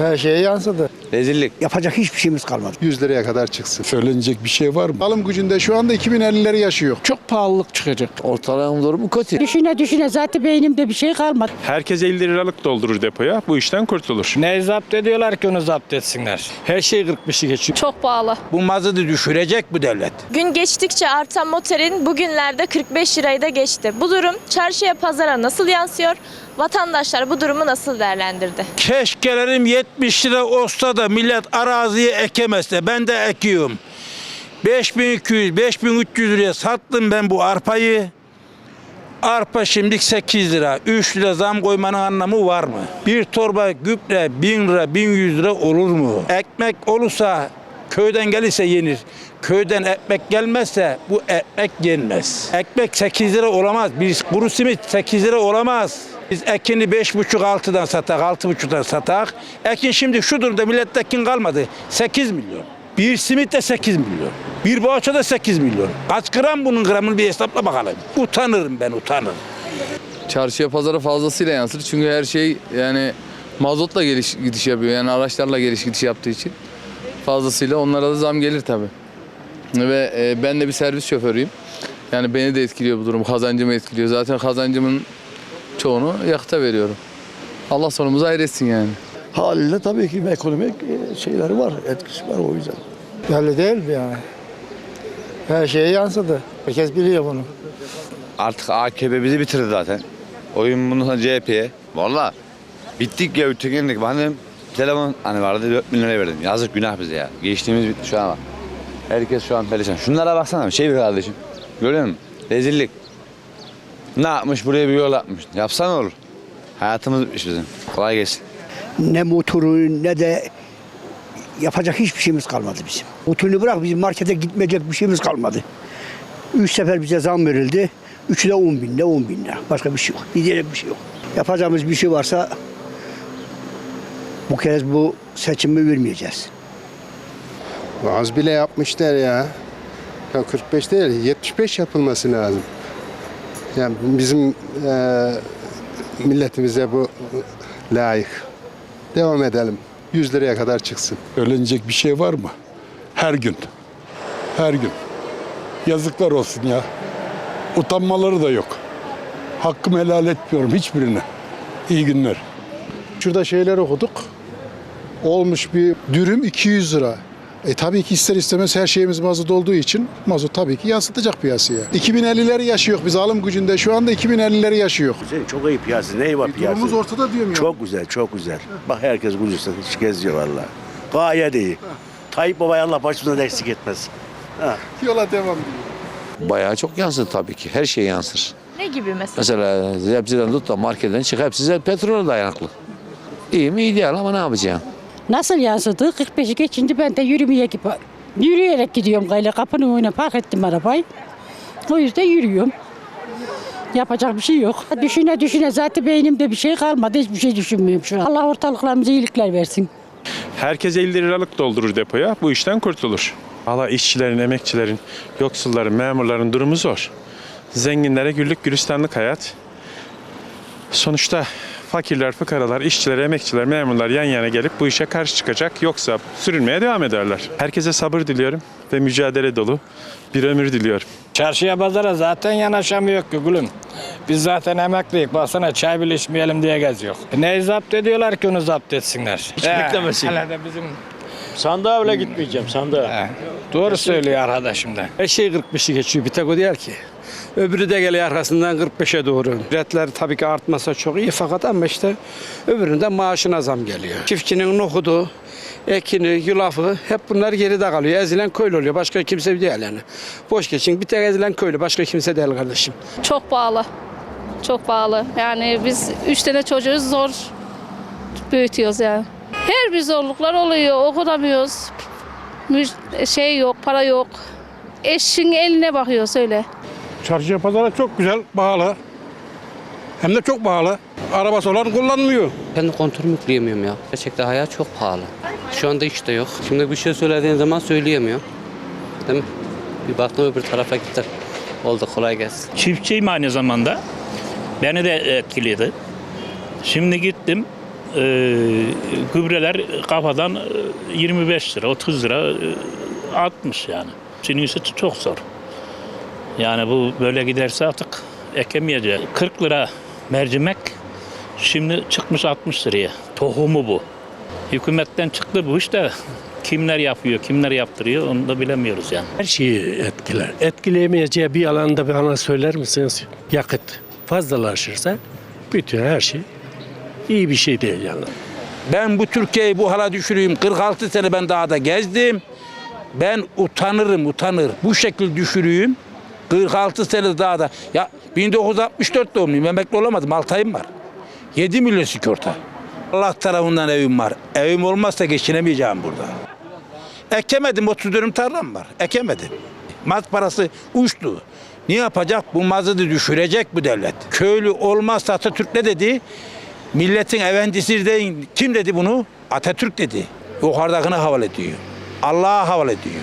Her şeye yansıdı. Rezillik. Yapacak hiçbir şeyimiz kalmadı. 100 liraya kadar çıksın. Söylenecek bir şey var mı? Alım gücünde şu anda 2050'leri yaşıyor. Çok pahalılık çıkacak. Ortalığın durumu kötü. Düşüne düşüne zaten beynimde bir şey kalmadı. Herkes 50 liralık doldurur depoya. Bu işten kurtulur. Ne zapt ediyorlar ki onu zapt etsinler. Her şey 45'i geçiyor. Çok pahalı. Bu mazotu düşürecek bu devlet. Gün geçtikçe artan motorin bugünlerde 45 lirayı da geçti. Bu durum çarşıya pazara nasıl yansıyor? Vatandaşlar bu durumu nasıl değerlendirdi? Keşkelerim 70 lira olsa da millet araziye ekemezse ben de ekiyorum. 5200, 5300 liraya sattım ben bu arpayı. Arpa şimdi 8 lira. 3 lira zam koymanın anlamı var mı? Bir torba gübre 1000 lira, 1100 lira olur mu? Ekmek olursa köyden gelirse yenir. Köyden ekmek gelmezse bu ekmek yenmez. Ekmek 8 lira olamaz. Bir kuru simit 8 lira olamaz. Biz ekini 5,5-6'dan satak, 6,5'dan satak. Ekin şimdi şu durumda millette ekin kalmadı. 8 milyon. Bir simit de 8 milyon. Bir boğaça da 8 milyon. Kaç gram bunun gramını bir hesapla bakalım. Utanırım ben utanırım. Çarşıya pazara fazlasıyla yansır. Çünkü her şey yani mazotla geliş gidiş yapıyor. Yani araçlarla geliş gidiş yaptığı için fazlasıyla onlara da zam gelir tabii. Ve e, ben de bir servis şoförüyüm. Yani beni de etkiliyor bu durum. Kazancımı etkiliyor. Zaten kazancımın çoğunu yakıta veriyorum. Allah sonumuzu hayretsin yani. Haliyle tabii ki ekonomik e, şeyleri var, etkisi var o yüzden. Belli değil mi yani? Her şeye yansıdı. Herkes biliyor bunu. Artık AKP bizi bitirdi zaten. Oyun bundan sonra CHP'ye. Valla bittik ya ötekinlik. Benim telefon hani vardı 4 bin liraya verdim. Yazık günah bize ya. Geçtiğimiz bitti şu an bak. Herkes şu an perişan. Şunlara baksana şey bir kardeşim. Görüyor musun? Rezillik. Ne yapmış buraya bir yol yapmış. Yapsan olur. Hayatımız bitmiş bizim. Kolay gelsin. Ne motoru ne de yapacak hiçbir şeyimiz kalmadı bizim. Motorunu bırak bizim markete gitmeyecek bir şeyimiz kalmadı. Üç sefer bize zam verildi. Üçü de 10 bin, ne 10 bin lira. Başka bir şey yok. Bir diğer bir şey yok. Yapacağımız bir şey varsa bu kez bu seçimi vermeyeceğiz. Az bile yapmışlar ya. Ya 45 değil 75 yapılması lazım. Yani bizim e, milletimize bu layık. Devam edelim. 100 liraya kadar çıksın. Söylenecek bir şey var mı? Her gün. Her gün. Yazıklar olsun ya. Utanmaları da yok. Hakkımı helal etmiyorum hiçbirine. İyi günler. Şurada şeyler okuduk. Olmuş bir dürüm 200 lira. E tabii ki ister istemez her şeyimiz mazot olduğu için mazot tabii ki yansıtacak piyasaya. 2050'leri yaşıyor biz alım gücünde şu anda 2050'leri yaşıyor. Çok iyi piyasa. Ne var piyasa? Durumumuz ortada diyorum ya. Çok güzel, çok güzel. Bak herkes gülüyorsa hiç geziyor valla. Gayet iyi. Tayyip Baba'yı Allah başımızdan eksik etmez. Yola devam diyor. Bayağı çok yansır tabii ki. Her şey yansır. Ne gibi mesela? Mesela zebzeden tut da marketten çık hepsi petrole dayanıklı. İyi mi? İyi değil ama ne yapacağım? Nasıl yansıdı? 45'i geçince ben de yürümeye gibi yürüyerek gidiyorum gayle kapının önüne park ettim arabayı. O yüzden yürüyorum. Yapacak bir şey yok. Düşüne düşüne zaten beynimde bir şey kalmadı. Hiçbir şey düşünmüyorum şu an. Allah ortalıklarımıza iyilikler versin. Herkes 50 liralık doldurur depoya. Bu işten kurtulur. Valla işçilerin, emekçilerin, yoksulların, memurların durumu zor. Zenginlere güllük gülistanlık hayat. Sonuçta fakirler, fıkaralar, işçiler, emekçiler, memurlar yan yana gelip bu işe karşı çıkacak. Yoksa sürünmeye devam ederler. Herkese sabır diliyorum ve mücadele dolu bir ömür diliyorum. Çarşıya pazara zaten yanaşamıyor ki gülüm. Biz zaten emekliyiz. Baksana çay bile içmeyelim diye geziyor. Ne zapt ediyorlar ki onu zapt etsinler. Hiç beklemesin. Hele de bizim Sandığa bile gitmeyeceğim sandığa. He, Doğru söylüyor arkadaşım da. Her şey 45'i geçiyor. Bir tek o değil ki. Öbürü de geliyor arkasından 45'e doğru. Ücretler tabii ki artmasa çok iyi fakat ama işte öbüründe maaşına zam geliyor. Çiftçinin nohudu, ekini, yulafı hep bunlar geride kalıyor. Ezilen köylü oluyor. Başka kimse değil yani. Boş geçin. Bir tek ezilen köylü. Başka kimse değil kardeşim. Çok pahalı. Çok pahalı. Yani biz üç tane çocuğu zor büyütüyoruz yani. Her bir zorluklar oluyor. Okudamıyoruz. Şey yok, para yok. Eşin eline bakıyor söyle. Çarşıya pazara çok güzel, pahalı. Hem de çok pahalı. Arabası olan kullanmıyor. Kendi kontrolümü yükleyemiyorum ya. Gerçekten hayat çok pahalı. Şu anda hiç de yok. Şimdi bir şey söylediğin zaman söyleyemiyor. Değil mi? Bir baktım öbür tarafa gittim. Oldu kolay gelsin. Çiftçiyim aynı zamanda. Beni de etkiledi. Şimdi gittim. e, gübreler kafadan e, 25 lira, 30 lira e, 60 yani. Sinüsü çok zor. Yani bu böyle giderse artık ekemeyeceğiz. 40 lira mercimek şimdi çıkmış 60 liraya. Tohumu bu. Hükümetten çıktı bu işte. Kimler yapıyor, kimler yaptırıyor onu da bilemiyoruz yani. Her şeyi etkiler. Etkileyemeyeceği bir alanda bana söyler misiniz? Yakıt fazlalaşırsa bütün her şey iyi bir şey değil yani. Ben bu Türkiye'yi bu hala düşüreyim. 46 sene ben dağda gezdim. Ben utanırım, utanır. Bu şekil düşüreyim. 46 sene dağda. Ya 1964 doğumluyum. Emekli olamadım. 6 ayım var. 7 milyon sigorta. Allah tarafından evim var. Evim olmazsa geçinemeyeceğim burada. Ekemedim. 30 dönüm tarlam var. Ekemedim. Maz parası uçtu. Ne yapacak? Bu mazı da düşürecek bu devlet. Köylü olmazsa Atatürk ne dedi? Milletin efendisi değil. Kim dedi bunu? Atatürk dedi. Yukarıdakine havale ediyor. Allah'a havale ediyor.